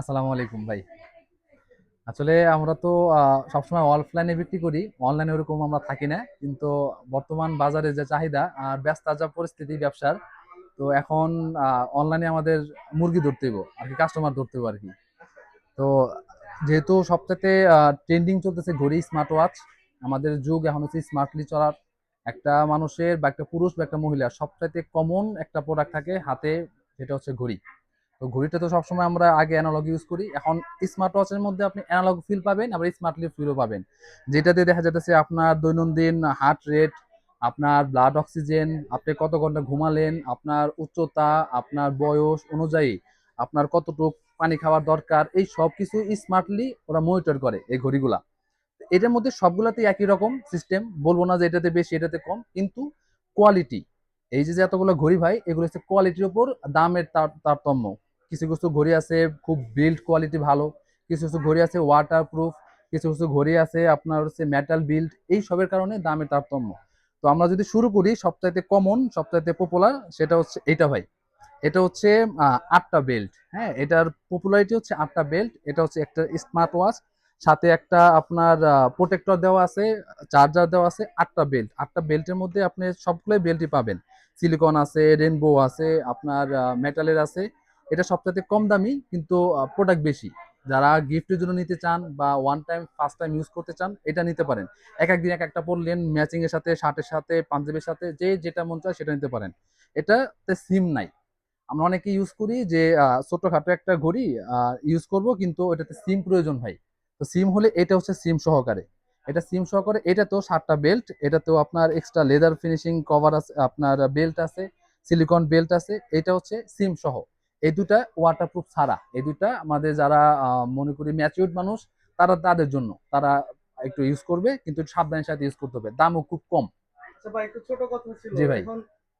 আসসালামু আলাইকুম ভাই। আসলে আমরা তো সবসময় অফলাইনে বিক্রি করি অনলাইনে ওরকম আমরা থাকি না। কিন্তু বর্তমান বাজারে যে চাহিদা আর ব্যস্ত যা পরিস্থিতি ব্যবসার, তো এখন অনলাইনে আমাদের মুরগি ধরতে হইব, আর কি কাস্টমার ধরতে হইব আর কি। তো যেহেতু সবথেকে ট্রেন্ডিং চলতেছে ঘড়ি স্মার্ট ওয়াচ আমাদের যুগ এখন হচ্ছে স্মার্টলি চলার। একটা মানুষের বা একটা পুরুষ বা একটা মহিলার সবচাইতে কমন একটা প্রোডাক্ট থাকে হাতে যেটা হচ্ছে ঘড়ি। তো ঘড়িটা তো সবসময় আমরা আগে অ্যানালগ ইউজ করি। এখন স্মার্ট ওয়াচের মধ্যে আপনি অ্যানালগ ফিল পাবেন, আবার স্মার্টলি ফিলও পাবেন। যেটাতে দেখা যাচ্ছে আপনার দৈনন্দিন হার্ট রেট আপনার ব্লাড অক্সিজেন আপনি কত ঘণ্টা ঘুমালেন, আপনার উচ্চতা, আপনার বয়স অনুযায়ী আপনার কতটুক পানি খাওয়ার দরকার, এই সব কিছু স্মার্টলি ওরা মনিটর করে এই ঘড়িগুলা। এটার মধ্যে সবগুলাতেই একই রকম সিস্টেম বলব না যে এটাতে বেশি, এটাতে কম, কিন্তু কোয়ালিটি এই যে এতগুলো ঘড়ি ভাই, এগুলো হচ্ছে কোয়ালিটির উপর দামের তার- তারতম্য কিছু কিছু ঘড়ি আছে খুব বিল্ড কোয়ালিটি ভালো, কিছু কিছু ঘড়ি আছে ওয়াটার প্রুফ কিছু কিছু ঘড়ি আছে আপনার হচ্ছে মেটাল বিল্ড এই সবের কারণে দামের তারতম্য। তো আমরা যদি শুরু করি, সবচাইতে কমন সবচাইতে পপুলার সেটা হচ্ছে এটা ভাই। এটা হচ্ছে আটটা বেল্ট হ্যাঁ? এটার পপুলারিটি হচ্ছে আটটা বেল্ট এটা হচ্ছে একটা স্মার্ট ওয়াচ সাথে একটা আপনার প্রোটেক্টর দেওয়া আছে চার্জার দেওয়া আছে, আটটা বেল্ট আটটা বেল্টের মধ্যে আপনি সবগুলোই বেল্টই পাবেন। সিলিকন আছে রেনবো আছে, আপনার মেটালের আছে। এটা সবচেয়ে কম দামি, কিন্তু প্রোডাক্ট বেশি। যারা গিফটের জন্য নিতে চান বা one time first time use করতে চান, এটা নিতে পারেন। এক একদিন এক একটা পরলেন ম্যাচিং এর সাথে শার্টের সাথে, পাঞ্জাবির সাথে, যে যেটা মন চায় সেটা নিতে পারেন। এটাতে সিম নাই। আমরা অনেকে ইউজ করি যে ছোটখাটো একটা ঘড়ি ইউজ করব, কিন্তু এটাতে সিম প্রয়োজন হয় তো সিম হলে এটা হচ্ছে সিম সহকারে। এটা সিম সহকারে, এটা তো সাতটা বেল্ট এটাতেও আপনার এক্সট্রা লেদার ফিনিশিং কভার আছে, আপনার বেল্ট আছে সিলিকন বেল্ট আছে, এটা হচ্ছে সিম সহ। এই দুটা ওয়াটারপ্রুফ ছাড়া। এই দুটা আমাদের যারা মনে করি ম্যাচিউরড মানুষ তারা তাদের জন্য। তারা একটু ইউজ করবে কিন্তু সাবধানের সাথে ইউজ করতে হবে। দামও খুব কম। আচ্ছা ভাই একটু ছোট কথা ছিল। জি ভাই।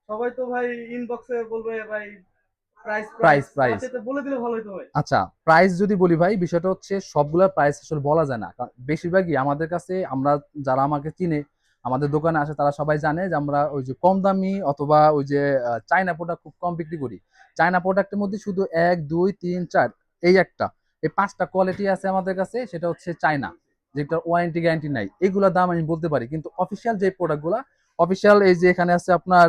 সবাই তো ভাই ইনবক্সে বলবে ভাই প্রাইস Price, price। বলে দিলে ভালো হতো ভাই। আচ্ছা প্রাইস যদি বলি ভাই বিষয়টা হচ্ছে সবগুলা প্রাইস আসলে বলা যায় না। কারণ বেশিরভাগই আমাদের কাছে আমরা যারা আমাকে চিনে আমাদের দোকানে আসে, তারা সবাই জানে যে আমরা ওই যে কম দামি অথবা ওই যে চায়না প্রোডাক্ট খুব কম বিক্রি করি। চায়না প্রোডাক্টের মধ্যে শুধু এক, দুই, তিন, চার, এই একটা। এই পাঁচটা কোয়ালিটি আছে আমাদের কাছে, সেটা হচ্ছে চায়না যেটা ওয়ারেন্টি গ্যারান্টি নাই। এগুলোর দাম আমি বলতে পারি, কিন্তু অফিসিয়াল যে প্রোডাক্টগুলা অফিসিয়াল এই যে এখানে আছে আপনার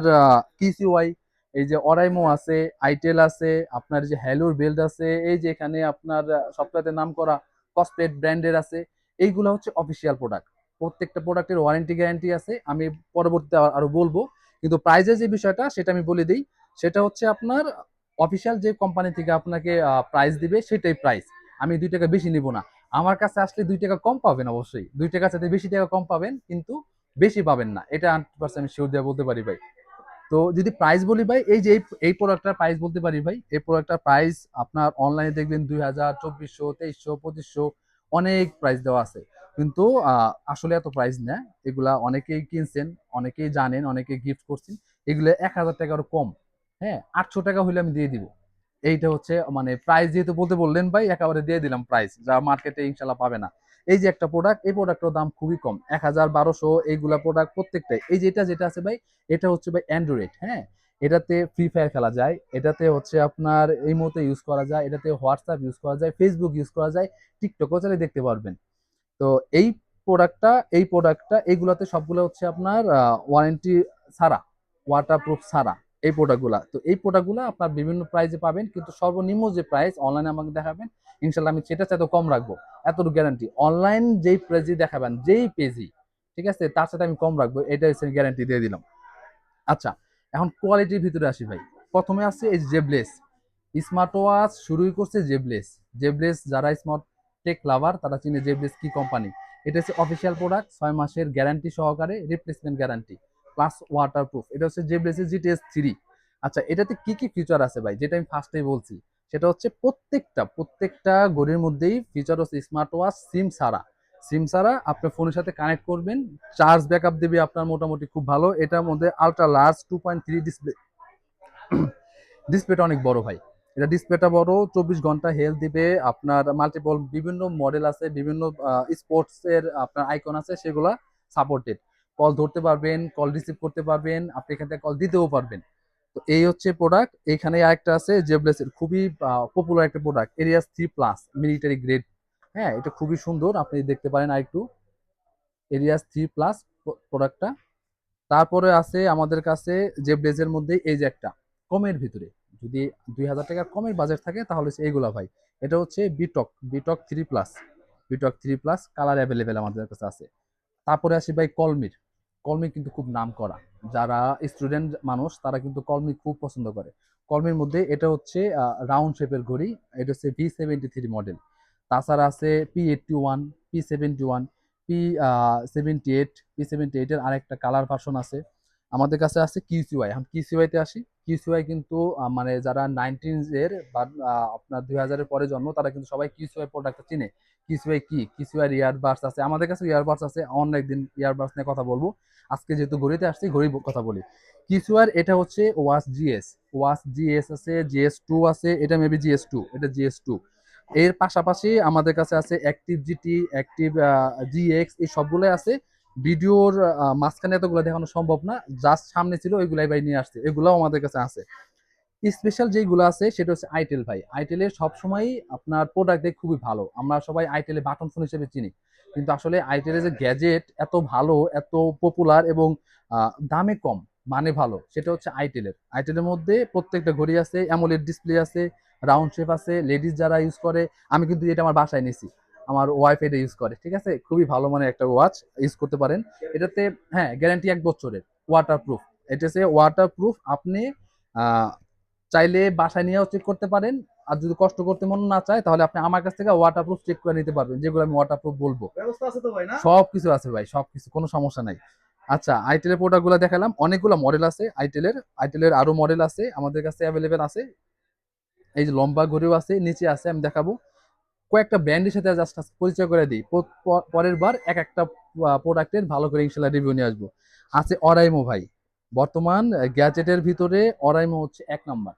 কিসিওয়াই এই যে অরাইমো আছে আইটেল আছে, আপনার যে হ্যালোর বেল্ট আছে, এই যে এখানে আপনার সবটাতে নাম করা কসপেট ব্র্যান্ডের আছে, এইগুলো হচ্ছে অফিসিয়াল প্রোডাক্ট প্রত্যেকটা প্রোডাক্টের ওয়ারেন্টি গ্যারান্টি আছে, আমি পরবর্তীতে আরও বলব। কিন্তু প্রাইজের যে বিষয়টা, সেটা আমি বলে দিই, সেটা হচ্ছে আপনার অফিসিয়াল যে কোম্পানি থেকে আপনাকে প্রাইস দিবে, সেটাই প্রাইস আমি দুই টাকা বেশি নিব না। আমার কাছে আসলে দুই টাকা কম পাবেন অবশ্যই। দুই টাকার সাথে বেশি টাকা কম পাবেন, কিন্তু বেশি পাবেন না। এটা হান্ড্রেড পার্সেন্ট আমি শিওর দিয়ে বলতে পারি ভাই। তো যদি প্রাইস বলি ভাই, এই যে এই- এই প্রোডাক্টটার প্রাইস বলতে পারি ভাই, এই প্রোডাক্টটার প্রাইস আপনার অনলাইনে দেখবেন দুই হাজার, চব্বিশশো, তেইশশো, পঁচিশশো, অনেক প্রাইস দেওয়া আছে। কিন্তু আসলে এত প্রাইস না। এগুলা অনেকেই কিনছেন, অনেকেই জানেন, অনেকেই গিফট করছেন। এগুলো এক হাজার টাকারও কম। হ্যাঁ আটশো টাকা হলে আমি দিয়ে দিব। এইটা হচ্ছে মানে প্রাইস যেহেতু বলতে বললেন ভাই, একেবারে দিয়ে দিলাম প্রাইস যা মার্কেটে ইনশাল্লাহ পাবে না। এই যে একটা প্রোডাক্ট এই প্রোডাক্টের দাম খুবই কম। এক হাজার বারোশো, এইগুলা প্রোডাক্ট প্রত্যেকটাই এই যেটা যেটা আছে ভাই, এটা হচ্ছে ভাই অ্যান্ড্রয়েড হ্যাঁ? এটাতে ফ্রি ফায়ার খেলা যায়। এটাতে হচ্ছে আপনার এই মুহূর্তে ইউজ করা যায়। এটাতে হোয়াটসঅ্যাপ ইউজ করা যায়। ফেসবুক ইউজ করা যায়। টিকটকও চালিয়ে দেখতে পারবেন। তো এই প্রোডাক্টটা এই প্রোডাক্টটা এইগুলাতে সবগুলো হচ্ছে আপনার ওয়ারেন্টি ছাড়া ওয়াটারপ্রুফ ছাড়া এই প্রোডাক্টগুলা তো এই প্রোডাক্টগুলো আপনার বিভিন্ন প্রাইসে পাবেন, কিন্তু সর্বনিম্ন যে প্রাইস অনলাইনে আমাকে দেখাবেন ইনশাল্লাহ আমি সেটা চাইতে কম রাখব, এতটুকু গ্যারান্টি অনলাইন যেই প্রাইজে দেখাবেন, যেই পেজই ঠিক আছে? তার সাথে আমি কম রাখব, এটা হচ্ছে গ্যারান্টি দিয়ে দিলাম। আচ্ছা এখন কোয়ালিটির ভিতরে আসি ভাই। প্রথমে আসছে এই জেবলেস স্মার্ট ওয়াচ শুরুই করছে জেবলেস জেবলেস যারা স্মার্ট টেক লাভার তারা চিনে জেবলেস কি কোম্পানি এটা হচ্ছে অফিসিয়াল প্রোডাক্ট ছয় মাসের গ্যারান্টি সহকারে replacement guarantee plus water proof এটা হচ্ছে জেবলেসের জিটিএস থ্রি আচ্ছা এটাতে কি কি ফিচার আছে ভাই? যেটা আমি ফার্স্টেই বলছি, সেটা হচ্ছে প্রত্যেকটা প্রত্যেকটা গড়ির মধ্যেই ফিচার হচ্ছে স্মার্ট ওয়াচ সিম ছাড়া। সিম ছাড়া আপনার ফোনের সাথে কানেক্ট করবেন চার্জ ব্যাকআপ দেবে আপনার মোটামুটি খুব ভালো। এটার মধ্যে ultra large two point three display ডিসপ্লেটা অনেক বড় ভাই। এটা ডিসপ্লেটা বড়, চব্বিশ ঘণ্টা হেলথ দিবে, আপনার মাল্টিপল বিভিন্ন মডেল আছে, বিভিন্ন স্পোর্টস এর আপনার আইকন আছে, সেগুলা সাপোর্টেড কল ধরতে পারবেন কল রিসিভ করতে পারবেন, আপনি এখান থেকে কল দিতেও পারবেন। তো এই হচ্ছে প্রোডাক্ট এখানে আরেকটা আছে জেবলেসের খুবই পপুলার একটা প্রোডাক্ট এরিয়াস থ্রি প্লাস মিলিটারি গ্রেড হ্যাঁ এটা খুবই সুন্দর, আপনি দেখতে পারেন আরেকটু। এরিয়াস থ্রি প্লাস প্রোডাক্টটা তারপরে আছে আমাদের কাছে যে ব্লেজের মধ্যে এই যে একটা, কমের ভিতরে। যদি দুই হাজার টাকার কমের বাজেট থাকে, তাহলে হচ্ছে এইগুলা ভাই। এটা হচ্ছে বিটক বিটক থ্রি প্লাস বিটক থ্রি প্লাস কালার অ্যাভেলেবেল আমাদের কাছে আছে। তারপরে আসি ভাই কলমির কলমি কিন্তু খুব নাম করা যারা স্টুডেন্ট মানুষ, তারা কিন্তু কলমি খুব পছন্দ করে। কলমির মধ্যে এটা হচ্ছে রাউন্ড শেপের ঘড়ি। এটা হচ্ছে ভি সেভেন্টি থ্রি মডেল তাছাড়া আছে P eighty one P seventy one P seventy eight P seventy এইটের আরেকটা কালার ভার্সন আছে। আমাদের কাছে আছে কিউসিওয়াই এখন কিউসিওয়াইতে আসি। কিউসিওয়াই কিন্তু মানে যারা নাইনটিন এর বা আপনার দুই হাজারের পরে জন্ম, তারা কিন্তু সবাই কিউসিওয়াই প্রোডাক্টটা চিনে। কিউসিওয়াই কি? কিউসিওয়াই ইয়ারবাডস আছে। আমাদের কাছে ইয়ারবাডস আছে। অন্য একদিন ইয়ারবাডস নিয়ে কথা বলব। আজকে যেহেতু ঘড়িতে আসছি ঘড়ি কথা বলি। কিউসিওয়ার এটা হচ্ছে ওয়াস জিএস ওয়াস জিএস আছে জিএস টু আছে, এটা মেবি জিএস টু এটা জিএস টু এর পাশাপাশি আমাদের কাছে আছে অ্যাক্টিভ জিটি অ্যাক্টিভ জিএক্স এই সবগুলোই আছে। ভিডিওর মাঝখানে এতগুলো দেখানো সম্ভব না জাস্ট সামনে ছিল ওইগুলাই ভাই নিয়ে আসছে, এগুলাও আমাদের কাছে আছে। স্পেশাল যেইগুলো আছে, সেটা হচ্ছে আইটেল ভাই। আইটেলের সবসময়ই আপনার প্রোডাক্ট দেখে খুবই ভালো। আমরা সবাই আইটেলে বাটন ফোন হিসেবে চিনি। কিন্তু আসলে আইটেলের যে গ্যাজেট এত ভালো, এত পপুলার এবং দামে কম মানে ভালো, সেটা হচ্ছে আইটেলের আইটেলের মধ্যে প্রত্যেকটা ঘড়ি আছে অ্যামোলেড ডিসপ্লে আছে রাউন্ড শেপ আছে লেডিস যারা ইউজ করে, আমি কিন্তু এটা আমার বাসায় নিছি। আমার ওয়াইফ এটা ইউজ করে ঠিক আছে? খুবই ভালো মানের একটা ওয়াচ ইউজ করতে পারেন। এটাতে হ্যাঁ গ্যারান্টি এক বছরের ওয়াটার প্রুফ এটা হচ্ছে ওয়াটার প্রুফ আপনি চাইলে বাসায় নিয়েও চেক করতে পারেন। আর যদি কষ্ট করতে মন না চায় তাহলে আপনি আমার কাছ থেকে ওয়াটার প্রুফ চেক করে নিতে পারবেন। যেগুলো আমি ওয়াটার প্রুফ বলব সব কিছু আছে ভাই সব কিছু কোনো সমস্যা নাই। আচ্ছা আইটেলের প্রোডাক্টগুলো দেখালাম। অনেকগুলো মডেল আছে আইটেলের আইটেলের আরও মডেল আছে আমাদের কাছে অ্যাভেলেবেল আছে। এই যে লম্বা ঘড়িও আছে নিচে আছে আমি দেখাবো। কয়েকটা ব্র্যান্ডের সাথে জাস্ট পরিচয় করে দিই। পরের বার এক একটা প্রোডাক্টের ভালো করে ইনশাল্লাহ রিভিউ নিয়ে আসব। আছে অরাইমো ভাই। বর্তমান গ্যাজেটের ভিতরে অরাইমো হচ্ছে এক নাম্বার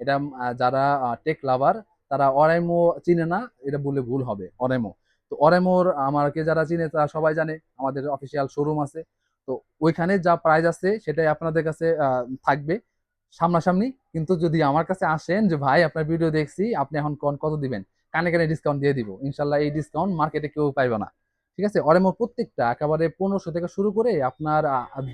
এটা যারা টেক লাভার তারা অরাইমো চিনে না, এটা বললে ভুল হবে অরাইমো তো অরাইমোর আমাকে যারা চিনে, তারা সবাই জানে, আমাদের অফিসিয়াল শোরুম আছে। তো ওইখানে যা প্রাইস আছে, সেটাই আপনাদের কাছে থাকবে সামনাসামনি। কিন্তু যদি আমার কাছে আসেন যে, ভাই, আপনার ভিডিও দেখছি, আপনি এখন কোন কত দিবেন? কানে কানে ডিসকাউন্ট দিয়ে দিব। ইনশাল্লাহ এই ডিসকাউন্ট মার্কেটে কেউ পাইবে না। ঠিক আছে? অরেমোর প্রত্যেকটা একেবারে পনেরোশো থেকে শুরু করে আপনার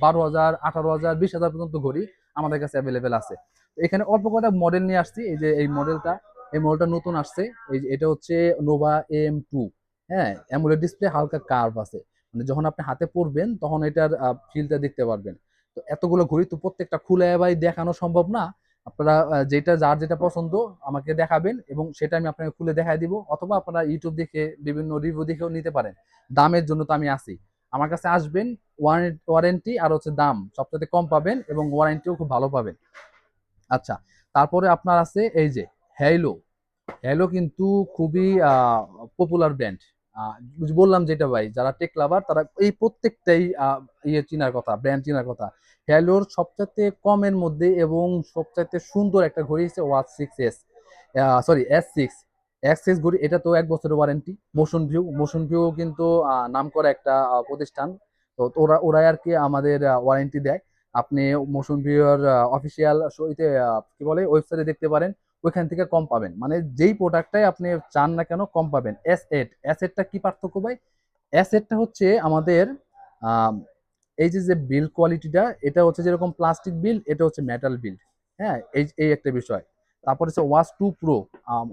বারো হাজার, আঠারো হাজার, বিশ হাজার পর্যন্ত ঘড়ি আমাদের কাছে অ্যাভেলেবেল আছে। এখানে অল্প কয়েকটা মডেল নিয়ে আসছি। এই যে এই মডেলটা এই মডেলটা নতুন আসছে। এই যে এটা হচ্ছে নোভা এম টু হ্যাঁ অ্যামোলেড ডিসপ্লে হালকা কার্ভ আছে। মানে যখন আপনি হাতে পড়বেন তখন এটার ফিলটা দেখতে পারবেন। তো এতগুলো ঘড়ি তো প্রত্যেকটা খুলে ভাই দেখানো সম্ভব না। আপনারা যেটা, যার যেটা পছন্দ আমাকে দেখাবেন এবং সেটা আমি আপনাকে খুলে দেখাই দিব অথবা আপনারা ইউটিউব দেখে, বিভিন্ন রিভিউ দেখেও নিতে পারেন। দামের জন্য তো আমি আছি। আমার কাছে আসবেন ওয়ারেন্টি আর হচ্ছে দাম সবচেয়ে কম পাবেন এবং ওয়ারেন্টিও খুব ভালো পাবেন। আচ্ছা তারপরে আপনার আছে এই যে হ্যালো হ্যালো কিন্তু খুবই পপুলার ব্র্যান্ড বললাম যেটা ভাই, যারা টেক লাভার তারা এই প্রত্যেকটাই ইয়ে চিনার কথা ব্র্যান্ড চিনার কথা। হ্যালোর সবচাইতে কমের মধ্যে এবং সবচাইতে সুন্দর একটা ঘড়ি হচ্ছে watch six S sorry S six S six ঘড়ি, এটা তো এক বছরের warranty motion view motion view কিন্তু নাম করা একটা প্রতিষ্ঠান। তো ওরা, ওরাই আর কি আমাদের ওয়ারেন্টি দেয়। আপনি মোশন ভিউর অফিসিয়াল শোতে কি বলে ওয়েবসাইটে দেখতে পারেন। ওইখান থেকে কম পাবেন। মানে যেই প্রোডাক্টটাই আপনি চান না কেন কম পাবেন। এস এস এটটা কি পার্থক্য ভাই? এটটা হচ্ছে আমাদের এই যে যে বিল কোয়ালিটিটা এটা হচ্ছে যেরকম প্লাস্টিক বিল এটা হচ্ছে মেটাল বিল হ্যাঁ এই এই একটা বিষয়। তারপর হচ্ছে ওয়াচ টু প্রো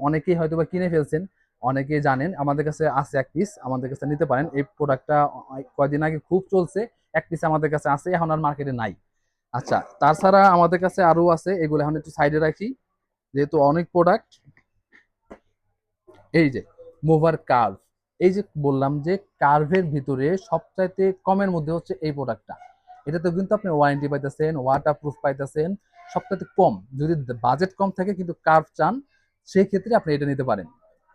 অনেকেই হয়তো বা কিনে ফেলছেন, অনেকেই জানেন, আমাদের কাছে আছে এক পিস আমাদের কাছে নিতে পারেন। এই প্রোডাক্টটা কয়দিন আগে খুব চলছে, এক পিস আমাদের কাছে আছে, এখন আর মার্কেটে নাই। আচ্ছা তাছাড়া আমাদের কাছে আরও আছে, এগুলো এখন একটু সাইডে রাখি। যেহেতু অনেক প্রোডাক্ট এই যে মোভার কার্ভ এই যে বললাম যে কার্ভের ভিতরে সবচাইতে কমের মধ্যে হচ্ছে এই প্রোডাক্টটা এটাতে কিন্তু আপনি ওয়ারেন্টি পাইতেছেন ওয়াটার প্রুফ পাইতেছেন, সবচাইতে কম। যদি বাজেট কম থাকে কিন্তু কার্ভ চান সেই ক্ষেত্রে আপনি এটা নিতে পারেন।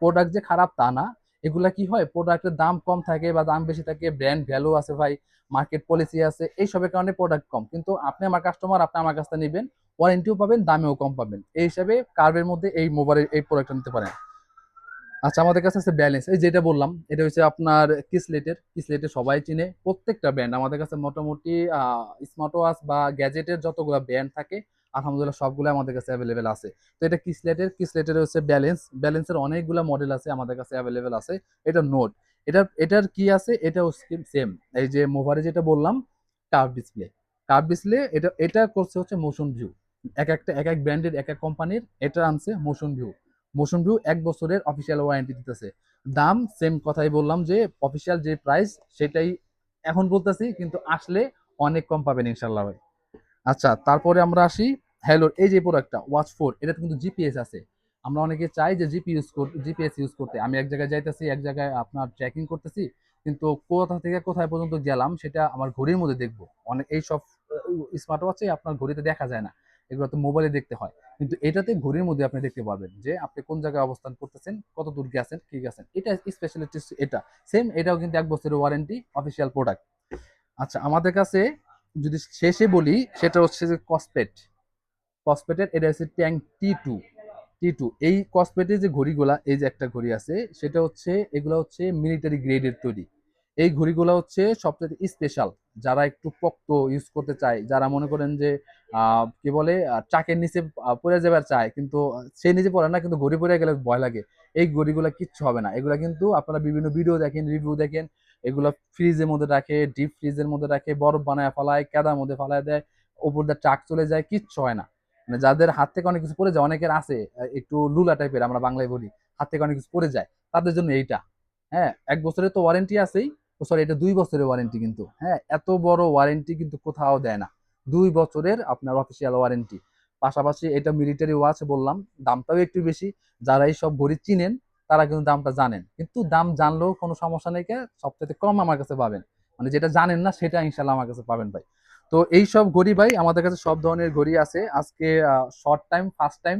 প্রোডাক্ট যে খারাপ তা না। এগুলা কি হয়? প্রোডাক্টের দাম কম থাকে বা দাম বেশি থাকে ব্র্যান্ড ভ্যালু আছে ভাই মার্কেট পলিসি আছে, এইসবের কারণে প্রোডাক্ট কম। কিন্তু আপনি আমার কাস্টমার আপনি আমার কাছ থেকে নেবেন ওয়ারেন্টিও পাবেন, দামেও কম পাবেন। এই হিসাবে কার্ভের মধ্যে এই মোবাইলের এই প্রোডাক্টটা নিতে পারেন। আচ্ছা আমাদের কাছে আছে ব্যালেন্স এই যেটা বললাম, এটা হচ্ছে আপনার কিসলেটের কিসলেটের সবাই চিনে। প্রত্যেকটা ব্র্যান্ড আমাদের কাছে মোটামুটি স্মার্ট ওয়াচ বা গ্যাজেটের যতগুলো ব্র্যান্ড থাকে, আলহামদুলিল্লাহ সবগুলো আমাদের কাছে অ্যাভেলেবেল আছে। তো এটা কিসলেটের কিসলেটের হচ্ছে ব্যালেন্স ব্যালেন্সের অনেকগুলো মডেল আছে আমাদের কাছে অ্যাভেলেবেল আছে। এটা নোট এটার এটার কি আছে? এটাও সেম এই যে মোভারে যেটা বললাম কার্ভ ডিসপ্লে কার্ভ ডিসপ্লে এটা এটা করছে হচ্ছে মোশন ভিউ এক একটা, এক এক ব্র্যান্ডের এক এক কোম্পানির এটা আনছে মোশন ভিউ মোশন ভিউ এক বছরের অফিসিয়াল ওয়ারেন্টি দিতেছে। দাম সেম কথাই বললাম যে অফিসিয়াল যে প্রাইস সেটাই এখন বলতেছি, কিন্তু আসলে অনেক কম পাবেন ইনশাল্লাহ ভাই। আচ্ছা তারপরে আমরা আসি হ্যালোর এই যে প্রোডাক্টটা ওয়াচ ফোর এটাতে কিন্তু জিপিএস আছে। আমরা অনেকে চাই যে জিপি ইউজ জিপিএস ইউজ করতে। আমি এক জায়গায় যাইতেছি, এক জায়গায় আপনার ট্র্যাকিং করতেছি, কিন্তু কোথা থেকে কোথায় পর্যন্ত গেলাম সেটা আমার ঘড়ির মধ্যে দেখব। অনেক, এই সব স্মার্ট ওয়াচে আপনার ঘড়িতে দেখা যায় না। এগুলো তো মোবাইলে দেখতে হয়। কিন্তু এটাতে ঘড়ির মধ্যে আপনি দেখতে পারবেন যে আপনি কোন জায়গায় অবস্থান করতেছেন, কত দূর গেছেন, কি গেছেন। এটা স্পেশালিটি এটা। সেম এটাও কিন্তু এক বছরের ওয়ারেন্টি অফিসিয়াল প্রোডাক্ট আচ্ছা আমাদের কাছে যদি শেষে বলি, সেটা হচ্ছে যে কসপেট কসপেটের এটা হচ্ছে tank T two T two এই কসপেটের যে ঘড়িগুলা, এই যে একটা ঘড়ি আছে, সেটা হচ্ছে, এগুলো হচ্ছে মিলিটারি গ্রেডের তৈরি। এই ঘড়িগুলো হচ্ছে সবচেয়ে স্পেশাল যারা একটু পক্ত ইউজ করতে চায়, যারা মনে করেন যে কি বলে চাকের নিচে পড়ে যাবার চায়, কিন্তু সে নিচে পড়ে না, কিন্তু ঘড়ি পড়ে গেলে ভয় লাগে। এই ঘড়িগুলো কিচ্ছু হবে না। এগুলা কিন্তু আপনারা বিভিন্ন ভিডিও দেখেন রিভিউ দেখেন, এগুলো ফ্রিজের মধ্যে রাখে ডিপ ফ্রিজের মধ্যে রাখে, বরফ বানায় ফেলায়, কেদার মধ্যে ফেলায় দেয় ওপর দিয়ে ট্রাক চলে যায়, কিচ্ছু হয় না। মানে যাদের হাত থেকে অনেক কিছু পড়ে যায়, অনেকের আছে একটু লুলা টাইপের আমরা বাংলায় বলি, হাত থেকে অনেক কিছু পড়ে যায়, তাদের জন্য এইটা। হ্যাঁ এক বছরের তো ওয়ারেন্টি আছেই। সরি এটা দুই বছরের ওয়ারেন্টি কিন্তু। হ্যাঁ এত বড় ওয়ারেন্টি কিন্তু কোথাও দেয় না। দুই বছরের আপনার অফিসিয়াল ওয়ারেন্টি পাশাপাশি এটা মিলিটারি ওয়াচ বললাম, দামটাও একটু বেশি। যারা এই সব ঘড়ি চিনেন, তারা কিন্তু দামটা জানেন। কিন্তু দাম জানলেও কোনো সমস্যা নেই কে সবথেকে কম আমার কাছে পাবেন। মানে যেটা জানেন না, সেটা ইনশাল্লাহ আমার কাছে পাবেন ভাই। তো এই সব ঘড়ি ভাই, আমাদের কাছে সব ধরনের ঘড়ি আছে। আজকে শর্ট টাইম ফার্স্ট টাইম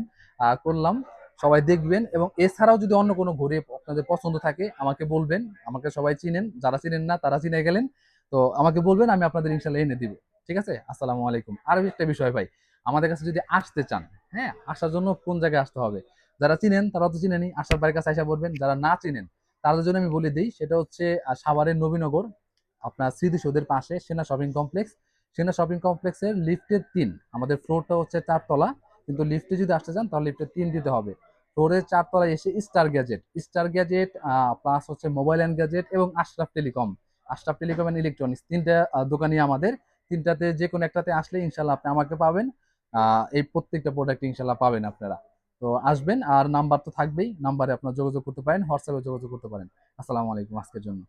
করলাম। সবাই দেখবেন এবং এছাড়াও যদি অন্য কোনো ঘড়ি আপনাদের পছন্দ থাকে, আমাকে বলবেন, আমাকে সবাই চিনেন, যারা চিনেন না, তারা চিনে গেলেন। তো আমাকে বলবেন, আমি আপনাদের ইনশাল্লাহ এনে দিব। ঠিক আছে? আসসালামু আলাইকুম। আর একটা বিষয় ভাই, আমাদের কাছে যদি আসতে চান হ্যাঁ আসার জন্য কোন জায়গায় আসতে হবে? যারা চিনেন, তারা তো চিনেনি, আসার বাড়ির কাছে আসা বলবেন। যারা না চিনেন, তাদের জন্য আমি বলে দিই, সেটা হচ্ছে সাভারের নবীনগর, আপনার স্মৃতিসৌধের পাশে, সেনা শপিং কমপ্লেক্স। সেনা শপিং কমপ্লেক্সের লিফটের তিন, আমাদের ফ্লোরটা হচ্ছে চারতলা। কিন্তু লিফটে যদি আসতে চান, তাহলে লিফটের তিন দিতে হবে। ফ্লোরের চারতলায় এসে star gadget star gadget plus হচ্ছে মোবাইল অ্যান্ড গ্যাজেট এবং Ashraf telecom Ashraf telecom and electronics তিনটা দোকানই আমাদের। তিনটাতে যে কোনো একটাতে আসলে ইনশাল্লাহ আপনি আমাকে পাবেন। এই প্রত্যেকটা প্রোডাক্ট ইনশাল্লাহ পাবেন আপনারা। তো আসবেন, আর নাম্বার তো থাকবেই। নাম্বারে আপনার যোগাযোগ করতে পারেন হোয়াটসঅ্যাপে যোগাযোগ করতে পারেন। আসসালামু আলাইকুম আজকের জন্য।